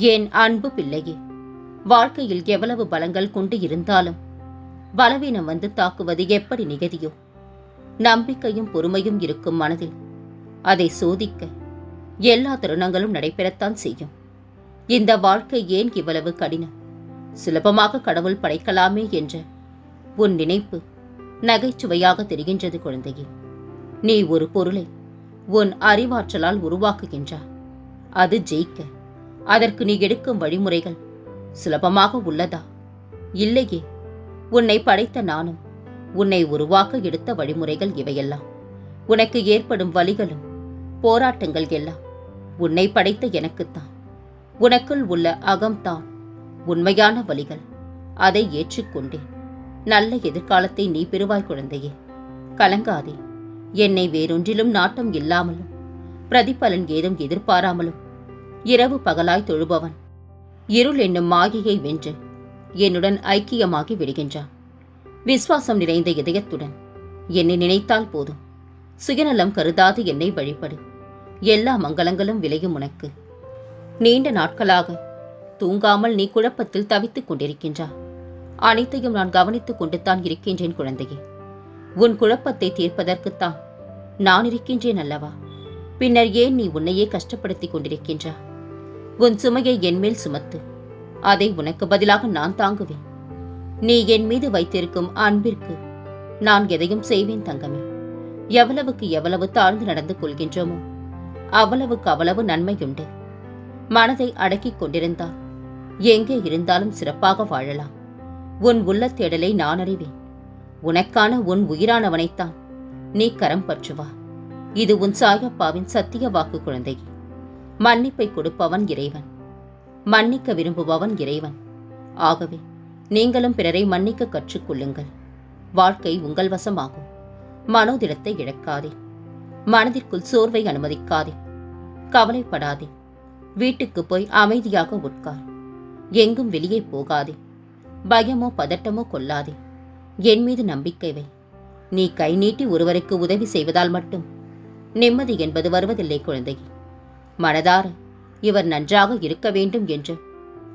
என் அன்பு பிள்ளையே? வாழ்க்கையில் எவ்வளவு பலங்கள் கொண்டு இருந்தாலும் பலவீனம் வந்து தாக்குவது எப்படி நிகதியோ? நம்பிக்கையும் பொறுமையும் இருக்கும் மனதில் அதை சோதிக்க எல்லா தருணங்களும் நடைபெறத்தான் செய்யும். இந்த வாழ்க்கை ஏன் இவ்வளவு கடினம்? சுலபமாக கடவுள் படைக்கலாமே என்ற உன் நினைப்பு நகைச்சுவையாக தெரிகின்றது குழந்தையே. நீ ஒரு பொருளை உன் அறிவாற்றலால் உருவாக்குகின்றாய். அது ஜெயிக்க அதற்கு நீ எடுக்கும் வழிமுறைகள் சுலபமாக உள்ளதா? இல்லையே. உன்னை படைத்த நானும் உன்னை உருவாக்க எடுத்த வழிமுறைகள் இவையெல்லாம். உனக்கு ஏற்படும் வழிகளும் போராட்டங்கள் எல்லாம் உன்னை படைத்த எனக்குத்தான். உனக்குள் உள்ள அகம்தான் உண்மையான வழிகள். அதை ஏற்றுக்கொண்டேன். நல்ல எதிர்காலத்தை நீ பெறுவாய் குழந்தையே. கலங்காதே. என்னை வேறொன்றிலும் நாட்டம் இல்லாமலும் பிரதிபலன் ஏதும் எதிர்பாராமலும் இரவு பகலாய் தொழுபவன். இருள் என்னும் மாயையை வென்று என்னுடன் ஐக்கியமாகி விடுகின்றான். விசுவாசம் நிறைந்த இதயத்துடன் என்னை நினைத்தால் போதும். சுயநலம் கருதாது என்னை வழிபடு. எல்லா மங்களங்களும் விளையும் உனக்கு. நீண்ட நாட்களாக தூங்காமல் நீ குழப்பத்தில் தவித்துக் கொண்டிருக்கின்றா. அனைத்தையும் நான் கவனித்துக் கொண்டுத்தான் இருக்கின்றேன் குழந்தையே. உன் குழப்பத்தை தீர்ப்பதற்குத்தான் நான் இருக்கின்றேன் அல்லவா? பின்னர் ஏன் நீ உன்னையே கஷ்டப்படுத்திக் கொண்டிருக்கின்றா? உன் சுமையை என்மேல் சுமத்து. அதை உனக்கு பதிலாக நான் தாங்குவேன். நீ என் மீது வைத்திருக்கும் அன்பிற்கு நான் எதையும் செய்வேன் தங்கமே. எவ்வளவுக்கு எவ்வளவு தாழ்ந்து நடந்து கொள்கின்றோமோ அவ்வளவுக்கு அவ்வளவு நன்மையுண்டு. மனதை அடக்கிக் கொண்டிருந்தால் எங்கே இருந்தாலும் சிறப்பாக வாழலாம். உன் உள்ள தேடலை நான் அறிவேன். உனக்கான உன் உயிரானவனைத்தான் நீ கரம் பற்றுவா. இது உன் சாயப்பாவின் சத்திய வாக்கு குழந்தை மன்னிப்பை கொடுப்பவன் இறைவன். மன்னிக்க விரும்புபவன் இறைவன். ஆகவே நீங்களும் பிறரை மன்னிக்க கற்றுக்கொள்ளுங்கள். வாழ்க்கை உங்கள் வசமாகும். மனோதிடத்தை இழக்காதே. மனதிற்குள் சோர்வை அனுமதிக்காதே. கவலைப்படாதே. வீட்டுக்கு போய் அமைதியாக உட்கார். எங்கும் வெளியே போகாதே. பயமோ பதட்டமோ கொள்ளாதே. என் மீது நம்பிக்கை வை. நீ கை நீட்டி ஒருவருக்கு உதவி செய்வதால் மட்டும். நிம்மதி என்பது வருவதில்லை குழந்தையே. மனதார இவர் நன்றாக இருக்க வேண்டும் என்று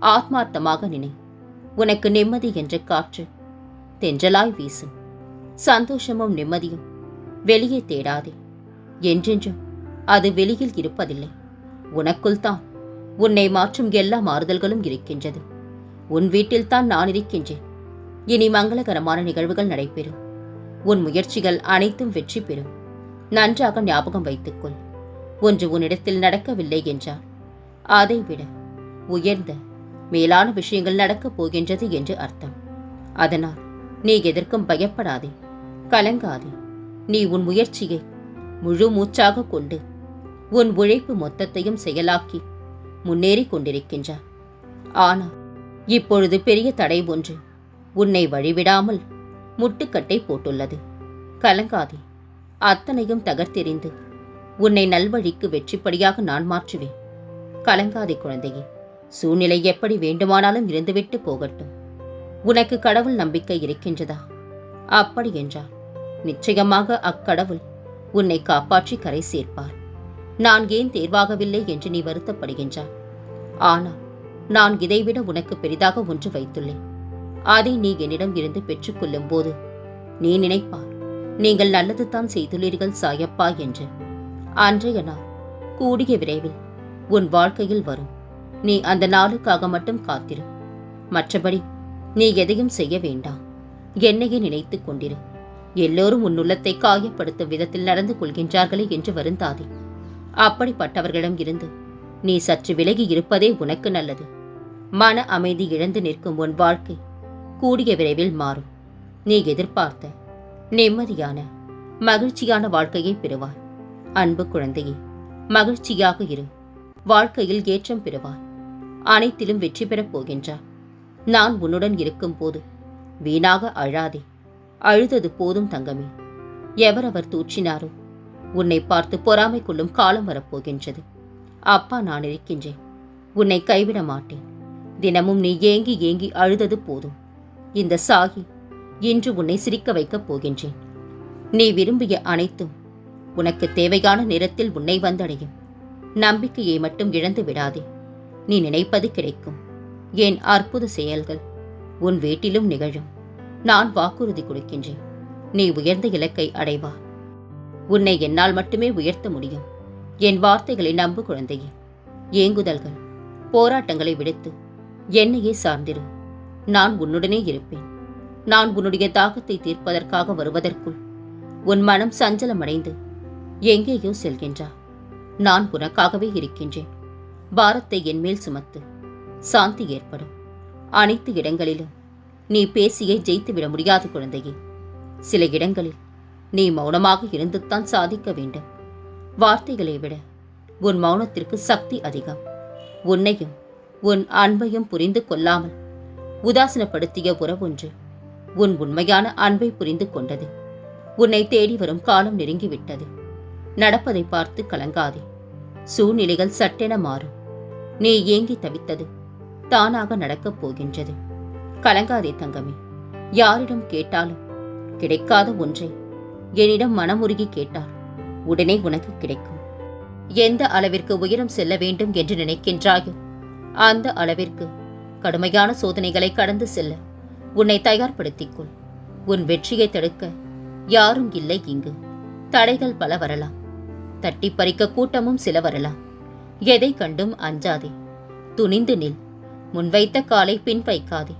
ஆத்மார்த்தமாக நினை. உனக்கு நிம்மதி என்ற காற்று தென்றலாய் வீசும். சந்தோஷமும் நிம்மதியும் வெளியே தேடாதே. என்றென்றும் அது வெளியில் இருப்பதில்லை. உனக்குள் தான் உன்னை மாற்றும் எல்லா மாறுதல்களும் இருக்கின்றது. உன் வீட்டில்தான் நான் இருக்கின்றேன். இனி மங்களகரமான நிகழ்வுகள் நடைபெறும். உன் முயற்சிகள் அனைத்தும் வெற்றி பெறும். நன்றாக ஞாபகம் வைத்துக்கொள். ஒன்று உன்னிடத்தில் நடக்கவில்லை என்றார் அதைவிட உயர்ந்த மேலான விஷயங்கள் நடக்கப் போகின்றது என்று அர்த்தம். அதனால் நீ எதற்கும் பயப்படாதே கலங்காதே. நீ உன் முயற்சியை முழு மூச்சாக கொண்டு உன் உழைப்பு மொத்தத்தையும் செயலாக்கி முன்னேறிக் கொண்டிருக்கின்றார் ஆனால் இப்பொழுது பெரிய தடை ஒன்று உன்னை வழிவிடாமல் முட்டுக்கட்டை போட்டுள்ளது. கலங்காதே அத்தனையும் தகர்த்தெறிந்து உன்னை நல்வழிக்கு வெற்றிப்படியாக நான் மாற்றுவேன். கலங்காதே குழந்தையே சூழ்நிலை எப்படி வேண்டுமானாலும் இருந்துவிட்டு போகட்டும். உனக்கு கடவுள் நம்பிக்கை இருக்கின்றதா? அப்படி என்றால் நிச்சயமாக அக்கடவுள் உன்னை காப்பாற்றி கரை சேர்ப்பார். நான் ஏன் தேர்வாகவில்லை என்று நீ வருத்தப்படுகின்றாய்? ஆனால் நான் இதைவிட உனக்கு பெரிதாக ஒன்று வைத்துள்ளேன். அதை நீ என்னிடம் இருந்து பெற்றுக்கொள்ளும் போது நீ நினைப்பார் நீங்கள் நல்லது தான் செய்துள்ளீர்கள் சாயப்பா என்று. அன்றைய நாள் கூடிய விரைவில் உன் வாழ்க்கையில் வரும். நீ அந்த நாளுக்காக மட்டும் காத்திரு. மற்றபடி நீ எதையும் செய்ய வேண்டாம். என்னையே நினைத்துக் கொண்டிரு. எல்லோரும் உன் உள்ளத்தை காயப்படுத்தும் விதத்தில் நடந்து கொள்கின்றார்களே என்று வருந்தாதே. அப்படிப்பட்டவர்களிடம் இருந்து நீ சற்று விலகி இருப்பதே உனக்கு நல்லது. மன அமைதி இழந்து நிற்கும் உன் வாழ்க்கை கூடிய விரைவில் மாறும். நீ எதிர்பார்த்த நிம்மதியான மகிழ்ச்சியான வாழ்க்கையை பெறுவாய். அன்பு குழந்தையே மகிழ்ச்சியாக இரு. வாழ்க்கையில் ஏற்றம் பெறுவாய். அனைத்திலும் வெற்றி பெறப் போகின்றாய் நான் உன்னுடன் இருக்கும்போது வீணாக அழாதே. அழுதது போதும் தங்கமே. எவரவர் தூற்றினாரோ உன்னை பார்த்து பொறாமை கொள்ளும் காலம் வரப்போகின்றது. அப்பா நான் இருக்கின்றேன். உன்னை கைவிட மாட்டேன். தினமும் நீ ஏங்கி ஏங்கி அழுதது போதும். இந்த சாகி இன்று உன்னை சிரிக்க வைக்கப் போகின்றேன். நீ விரும்பிய அனைத்தும் உனக்கு தேவையான நேரத்தில் உன்னை வந்தடையும். நம்பிக்கையை மட்டும் இழந்து விடாதே. நீ நினைப்பது கிடைக்கும். என் அற்புத செயல்கள்? உன் வீட்டிலும் நிகழும். நான் வாக்குறுதி கொடுக்கின்றேன். நீ உயர்ந்த இலக்கை அடைவா. உன்னை என்னால் மட்டுமே உயர்த்த முடியும். என் வார்த்தைகளை நம்பு குழந்தையே. ஏங்குதல்கள். போராட்டங்களை விடுத்து. என்னையே சார்ந்திரு. நான் உன்னுடனே இருப்பேன். நான் உன்னுடைய தாகத்தை தீர்ப்பதற்காக வருவதற்குள். உன் மனம் சஞ்சலமடைந்து எங்கேயோ செல்கின்றா நான் உனக்காகவே இருக்கின்றேன். பாரத்தை என்மேல் சுமத்து. சாந்தி ஏற்படும். அனைத்து இடங்களிலும் நீ பேசியே ஜெயித்துவிட முடியாது குழந்தையே. சில இடங்களில் நீ மௌனமாக இருந்துத்தான் சாதிக்க வேண்டும். வார்த்தைகளை விட உன் மௌனத்திற்கு சக்தி அதிகம். உன்னையும் உன் அன்பையும் புரிந்து கொள்ளாமல் உதாசனப்படுத்திய உறவொன்று உன் உண்மையான அன்பை புரிந்து கொண்டது. உன்னை தேடி வரும் காலம் நெருங்கிவிட்டது. நடப்பதை பார்த்து கலங்காதே. சூழ்நிலைகள் சட்டென மாறும். நீ ஏங்கி தவித்தது தானாக நடக்கப் போகின்றது. கலங்காதே தங்கமே. யாரிடம் கேட்டாலும் கிடைக்காத ஒன்றை என்னிடம் மனமுருகி கேட்டால் உடனே உனக்கு கிடைக்கும். எந்த அளவிற்கு உயரம் செல்ல வேண்டும் என்று நினைக்கின்றாயோ அந்த அளவிற்கு கடுமையான சோதனைகளை கடந்து செல்ல உன்னை தயார்படுத்திக் கொள். உன் வெற்றியை தடுக்க யாரும் இல்லை இங்கு. தடைகள் பல வரலாம். தட்டி பறிக்க கூட்டமும் சில வரலாம். எதை கண்டும் அஞ்சாதே. துணிந்து நில். முன்வைத்த காலை பின் வைக்காதே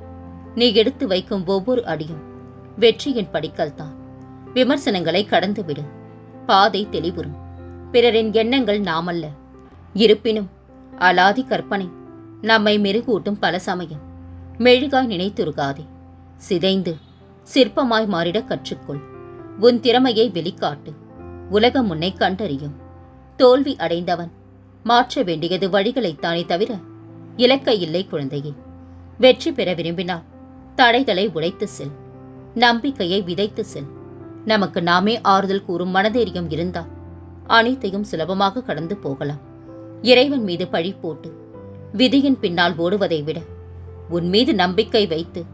நீ எடுத்து வைக்கும் ஒவ்வொரு அடியும் வெற்றியின் படிக்கல் தான் விமர்சனங்களை கடந்துவிடும் பாதை தெளிவுறும். பிறரின் எண்ணங்கள் நாமல்ல. இருப்பினும் அலாதி கற்பனை நம்மை மெருகூட்டும் பல சமயம். மெழுகாய் நினைத்துருகாதே. சிதைந்து சிற்பமாய் மாறிட கற்றுக்கொள். உன் திறமையை வெளிக்காட்டு. உலகம் உன்னை கண்டறியும். தோல்வி அடைந்தவன். மாற்ற வேண்டியது வழிகளைத்தானே தவிர இலக்கை இல்லை குழந்தையே. வெற்றி பெற விரும்பினால் தடைகளை உடைத்து செல். நம்பிக்கையை விதைத்து செல். நமக்கு நாமே ஆறுதல் கூறும் மனதைரியம் இருந்தால் அனைத்தையும் சுலபமாக கடந்து போகலாம். இறைவன் மீது பழி போட்டு விதியின் பின்னால் ஓடுவதை விட உன் மீது நம்பிக்கை வைத்து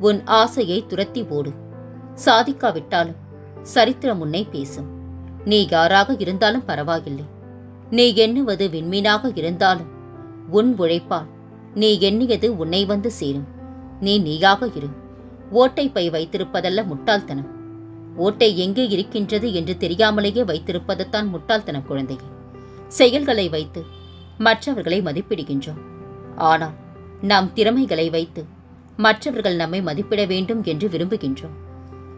உன் ஆசையை துரத்தி ஓடு. சாதிக்காவிட்டாலும் சரித்திரம் உன்னை பேசும். நீ யாராக இருந்தாலும் பரவாயில்லை. நீ எண்ணுவது விண்மீனாக இருந்தாலும் உன் உழைப்பால் நீ எண்ணியது உன்னை வந்து சேரும். நீ நீயாக இரு. ஓட்டை பை வைத்திருப்பதல்ல முட்டாள்தனம். ஓட்டை எங்கே இருக்கின்றது என்று தெரியாமலேயே வைத்திருப்பதுதான் முட்டாள்தனம் குழந்தையே. செயல்களை வைத்து மற்றவர்களை மதிப்பிடுகின்றோம். ஆனால் நாம் திறமைகளை வைத்து மற்றவர்கள் நம்மை மதிப்பிட வேண்டும் என்று விரும்புகின்றோம்.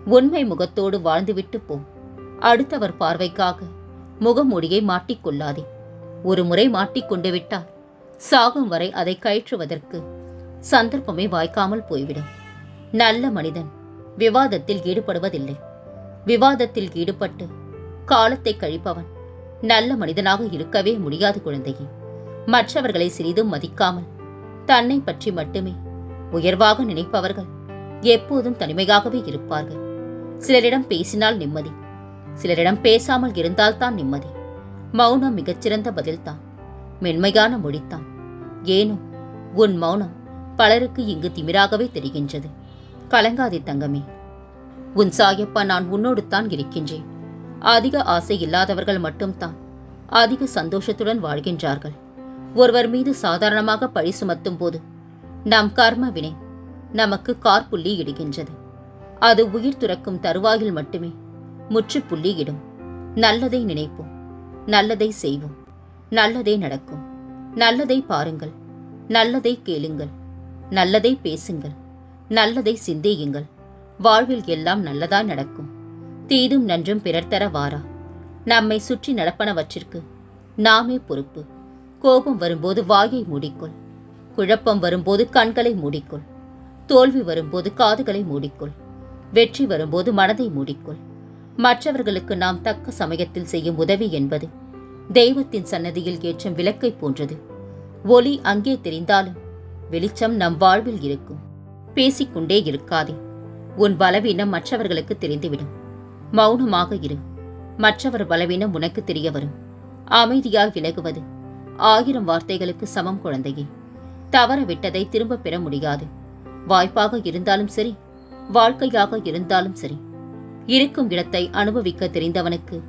உண்மை முகத்தோடு வாழ்ந்துவிட்டு போம் அடுத்தவர் பார்வைக்காக. முகமூடியை மாட்டிக்கொள்ளாதே. ஒரு முறை மாட்டிக்கொண்டு விட்டால் சாகும் வரை அதை கயிற்றுவதற்கு சந்தர்ப்பமே வாய்க்காமல் போய்விடும். நல்ல மனிதன் விவாதத்தில் ஈடுபடுவதில்லை. விவாதத்தில் ஈடுபட்டு காலத்தை கழிப்பவன் நல்ல மனிதனாக இருக்கவே முடியாது குழந்தையே. மற்றவர்களை சிறிதும் மதிக்காமல் தன்னை பற்றி மட்டுமே உயர்வாக நினைப்பவர்கள் எப்போதும் தனிமையாகவே இருப்பார்கள். சிலரிடம் பேசினால் நிம்மதி சிலரிடம் பேசாமல் இருந்தால்தான் நிம்மதி. மௌனம் மிகச்சிறந்த பதில்தான். மென்மையான மொழித்தான் ஏனும் உன் மௌனம் பலருக்கு இங்கு திமிராகவே தெரிகின்றது. கலங்காதே தங்கமே. உன் சாயப்பா நான் உன்னோடு தான் இருக்கின்றேன். அதிக ஆசை இல்லாதவர்கள் மட்டும்தான் அதிக சந்தோஷத்துடன் வாழ்கின்றார்கள். ஒருவர் மீது சாதாரணமாக பழி சுமத்தும் போது நம் கர்ம வினை நமக்கு கார்புள்ளி இடுகின்றது. அது உயிர் துறக்கும் தருவாயில் மட்டுமே முற்றுப்புள்ளியிடும். நல்லதை நினைப்போம். நல்லதை செய்வோம். நல்லதே நடக்கும். நல்லதை பாருங்கள். நல்லதை கேளுங்கள். நல்லதை பேசுங்கள். நல்லதை சிந்தியுங்கள். வாழ்வில் எல்லாம் நல்லதா நடக்கும். தீதும் நன்றும் பிறர் தர வாரா. நம்மை சுற்றி நடப்பனவற்றிற்கு நாமே பொறுப்பு. கோபம் வரும்போது வாயை மூடிக்கொள். குழப்பம் வரும்போது கண்களை மூடிக்கொள். தோல்வி வரும்போது காதுகளை மூடிக்கொள். வெற்றி வரும்போது மனதை மூடிக்கொள். மற்றவர்களுக்கு நாம் தக்க சமயத்தில் செய்யும் உதவி என்பது தெய்வத்தின் சன்னதியில் ஏற்றும் விளக்கை போன்றது. ஒளி அங்கே தெரிந்தாலும் வெளிச்சம் நம் வாழ்வில் இருக்கும். பேசிக்கொண்டே இருக்காதே. உன் பலவீனம் மற்றவர்களுக்கு தெரிந்துவிடும். மௌனமாக இரு. மற்றவர் பலவீனம் உனக்கு தெரிய வரும். அமைதியாய் விலகுவது ஆயிரம் வார்த்தைகளுக்கு சமம் குழந்தையே. தவற விட்டதை திரும்ப பெற முடியாது. வாய்ப்பாக இருந்தாலும் சரி வாழ்க்கையாக இருந்தாலும் சரி. இருக்கும் இடத்தை அனுபவிக்க தெரிந்தவனுக்கு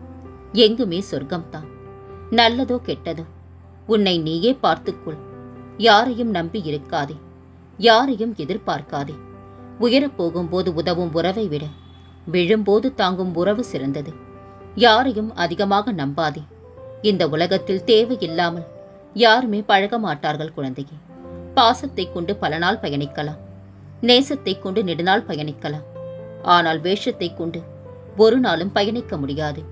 எங்குமே சொர்க்கம்தான். நல்லதோ கெட்டதோ உன்னை நீயே பார்த்துக்கொள். யாரையும் நம்பி இருக்காதே யாரையும் எதிர்பார்க்காதே. உயரப் போகும்போது உதவும் உறவை விட விழும்போது தாங்கும் உறவு சிறந்தது. யாரையும் அதிகமாக நம்பாதே. இந்த உலகத்தில் தேவையில்லாமல் யாருமே பழக மாட்டார்கள் குழந்தையே. பாசத்தைக் கொண்டு பல நாள் பயணிக்கலாம். நேசத்தைக் கொண்டு நெடுநாள் பயணிக்கலாம். ஆனால் வேஷத்தைக் கொண்டு ஒரு நாளும் பயணிக்க முடியாது.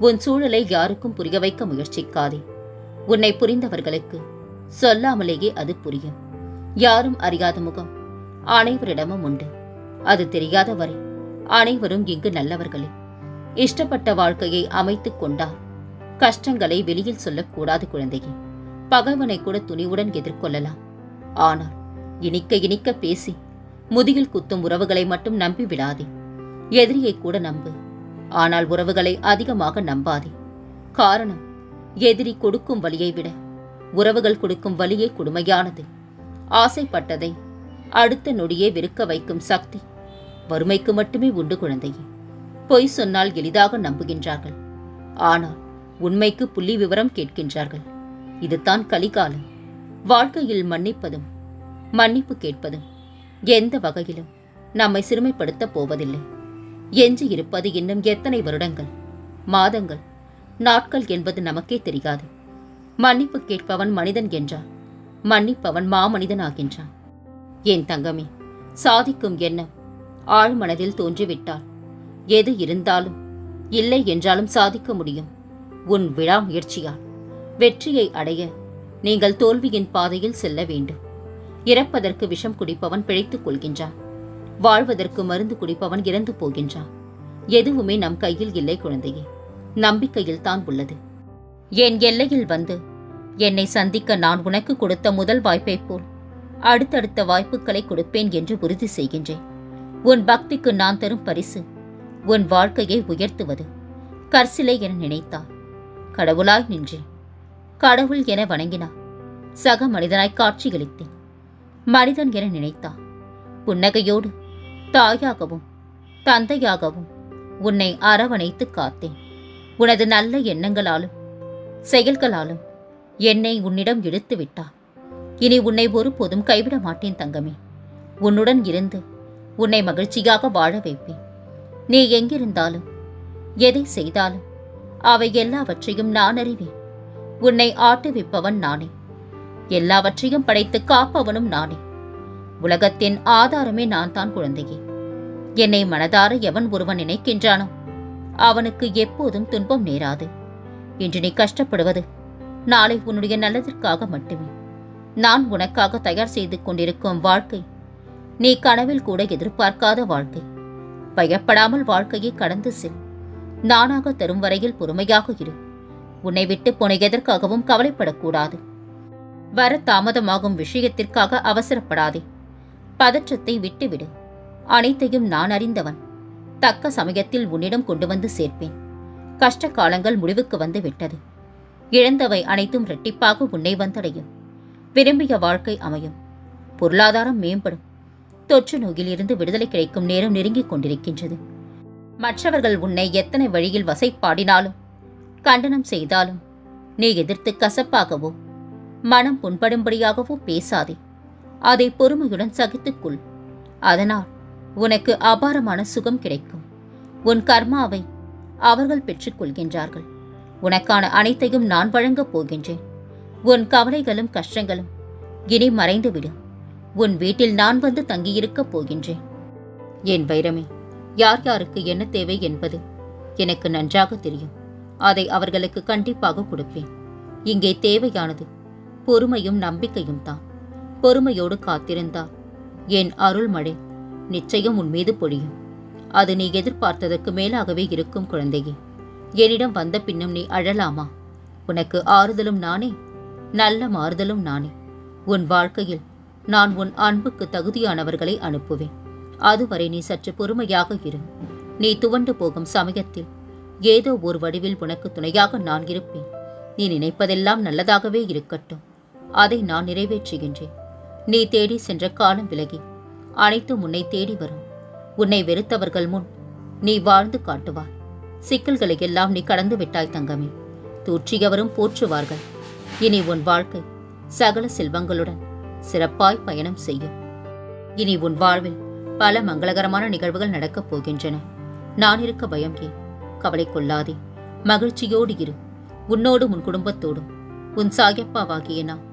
உன் சூழலை யாருக்கும் புரிய வைக்க முயற்சிக்காதே. உன்னை புரிந்தவர்களுக்கு சொல்லாமலேயே அது புரியும். யாரும் அறியாத முகம் அனைவரிடமும் உண்டு. அது தெரியாத வரை அனைவரும் இங்கு நல்லவர்களே. இஷ்டப்பட்ட வாழ்க்கையை அமைத்துக் கொண்டார் கஷ்டங்களை வெளியில் சொல்லக்கூடாது குழந்தையே. பகைவனை கூட துணிவுடன் எதிர்கொள்ளலாம். ஆனால் இனிக்க இனிக்க பேசி முதுகில் குத்தும் உறவுகளை மட்டும் நம்பி விடாதே. எதிரியை கூட நம்பு. ஆனால் உறவுகளை அதிகமாக நம்பாதே. காரணம் எதிரி கொடுக்கும் வலியை விட உறவுகள் கொடுக்கும் வலியே கொடுமையானது. ஆசைப்பட்டதை அடுத்த நொடியே வெறுக்க வைக்கும் சக்தி வறுமைக்கு மட்டுமே உண்டு குழந்தையே. பொய் சொன்னால் எளிதாக நம்புகின்றார்கள். ஆனால் உண்மைக்கு புள்ளி விவரம் கேட்கின்றார்கள். இதுதான் கலிகாலம். வாழ்க்கையில் மன்னிப்பதும் மன்னிப்பு கேட்பதும். எந்த வகையிலும் நம்மை சிறுமைப்படுத்தப் போவதில்லை. எஞ்சி இருப்பது இன்னும் எத்தனை வருடங்கள்? மாதங்கள் நாட்கள் என்பது நமக்கே தெரியாது. மன்னிப்பு கேட்பவன் மனிதன் என்றான். மன்னிப்பவன் மாமனிதன் ஆகின்றான். என் தங்கமே சாதிக்கும் எண்ணம் ஆழ்மனதில் தோன்றிவிட்டால் எது இருந்தாலும் இல்லை என்றாலும் சாதிக்க முடியும். உன் விழா முயற்சியால் வெற்றியை அடைய நீங்கள் தோல்வியின் பாதையில் செல்ல வேண்டும். இறப்பதற்கு விஷம் குடிப்பவன் பிழைத்துக் கொள்கின்றான். வாழ்வதற்கு மருந்து குடிப்பவன் இறந்து போகின்றான். எதுவுமே நம் கையில் இல்லை குழந்தையே. நம்பிக்கையில் தான் உள்ளது. என் எல்லையில் வந்து என்னை சந்திக்க நான் உனக்கு கொடுத்த முதல் வாய்ப்பைப் போல் அடுத்தடுத்த வாய்ப்புகளை கொடுப்பேன் என்று உறுதி செய்கின்றேன். உன் பக்திக்கு நான் தரும் பரிசு உன் வாழ்க்கையை உயர்த்துவது. கர்சிலை என நினைத்தார் கடவுளாய் நின்றேன். கடவுள் என வணங்கினார். சக மனிதனாய் காட்சியளித்தேன். மனிதன் என நினைத்தார் புன்னகையோடு தாயாகவும் தந்தையாகவும் உன்னை அரவணைத்து காத்தேன். உனது நல்ல எண்ணங்களாலும் செயல்களாலும் என்னை உன்னிடம் இழுத்து விட்டார் இனி உன்னை ஒருபோதும் கைவிட மாட்டேன் தங்கமே. உன்னுடன் இருந்து உன்னை மகிழ்ச்சியாக வாழ வைப்பேன். நீ எங்கிருந்தாலும் எதை செய்தாலும் அவை எல்லாவற்றையும் நான் அறிவேன். உன்னை ஆட்டுவிப்பவன் நானே. எல்லாவற்றையும் படைத்து காப்பவனும் நானே. உலகத்தின் ஆதாரமே நான் தான் குழந்தையே. என்னை மனதார எவன் ஒருவன் நினைக்கின்றானோ அவனுக்கு எப்போதும் துன்பம் நேராது. இன்று நீ கஷ்டப்படுவது நாளை உன்னுடைய நல்லதற்காக மட்டுமே. நான் உனக்காக தயார் செய்து கொண்டிருக்கும் வாழ்க்கை நீ கனவில் கூட எதிர்பார்க்காத வாழ்க்கை. பயப்படாமல் வாழ்க்கையை கடந்து செல். நானாக தரும் வரையில் பொறுமையாக இரு. உன்னை விட்டு போன எதற்காகவும் கவலைப்படக்கூடாது. வர தாமதமாகும் விஷயத்திற்காக அவசரப்படாதே. பதற்றத்தை விட்டுவிடு. அனைத்தையும் நான் அறிந்தவன். தக்க சமயத்தில் உன்னிடம் கொண்டு வந்து சேர்ப்பேன். கஷ்ட காலங்கள் முடிவுக்கு வந்து விட்டது. இழந்தவை அனைத்தும் இரட்டிப்பாக உன்னை வந்தடையும். விரும்பிய வாழ்க்கை அமையும். பொருளாதாரம் மேம்படும். தொற்று நோயிலிருந்து விடுதலை கிடைக்கும் நேரம் நெருங்கிக் கொண்டிருக்கின்றது. மற்றவர்கள் உன்னை எத்தனை வழியில் வசைப்பாடினாலும் கண்டனம் செய்தாலும் நீ எதிர்த்து கசப்பாகவோ மனம் புண்படும்படியாகவோ பேசாதே. அதை பொறுமையுடன் சகித்துக்கொள். அதனால் உனக்கு அபாரமான சுகம் கிடைக்கும். உன் கர்மாவை அவர்கள் பெற்றுக்கொள்கின்றார்கள் உனக்கான அனைத்தையும் நான் வழங்கப் போகின்றேன். உன் கவலைகளும் கஷ்டங்களும் இனி மறைந்துவிடும் உன் வீட்டில் நான் வந்து தங்கியிருக்கப் போகின்றேன். என் வைரமே யார் யாருக்கு என்ன தேவை என்பது எனக்கு நன்றாக தெரியும். அதை அவர்களுக்கு கண்டிப்பாக கொடுப்பேன். இங்கே தேவையானது பொறுமையும் நம்பிக்கையும் தான். பொறுமையோடு காத்திருந்தார் என் அருள்மழை நிச்சயம் உன் மீது பொழியும். அது நீ எதிர்பார்த்ததற்கு மேலாகவே இருக்கும் குழந்தையே. என்னிடம் வந்த பின்னும் நீ அழலாமா? உனக்கு ஆறுதலும் நானே? நல்ல மாறுதலும் நானே. உன் வாழ்க்கையில் நான் உன் அன்புக்கு தகுதியானவர்களை அனுப்புவேன். அதுவரை நீ சற்று பொறுமையாக இரு. நீ துவண்டு போகும் சமயத்தில் ஏதோ ஒரு வடிவில் உனக்கு துணையாக நான் இருப்பேன். நீ நினைப்பதெல்லாம் நல்லதாகவே இருக்கட்டும். அதை நான் நிறைவேற்றுகின்றேன். நீ தேடி சென்ற காலம் விலகி அனைத்தும் உன்னை தேடி வரும். உன்னை வெறுத்தவர்கள் முன் நீ வாழ்ந்து காட்டுவாய் சிக்கல்களை எல்லாம் நீ கடந்து விட்டாய் தங்கமே. தூற்றியவரும் போற்றுவார்கள். இனி உன் வாழ்க்கை சகல செல்வங்களுடன் சிறப்பாய் பயணம் செய்யும். இனி உன் வாழ்வில் பல மங்களகரமான நிகழ்வுகள் நடக்கப் போகின்றன. நான் இருக்க பயம் ஏன்? கவலை கொள்ளாதே. மகிழ்ச்சியோடு இரு. உன்னோடும் உன் குடும்பத்தோடும். உன் சாயப்பாவாகிய நான்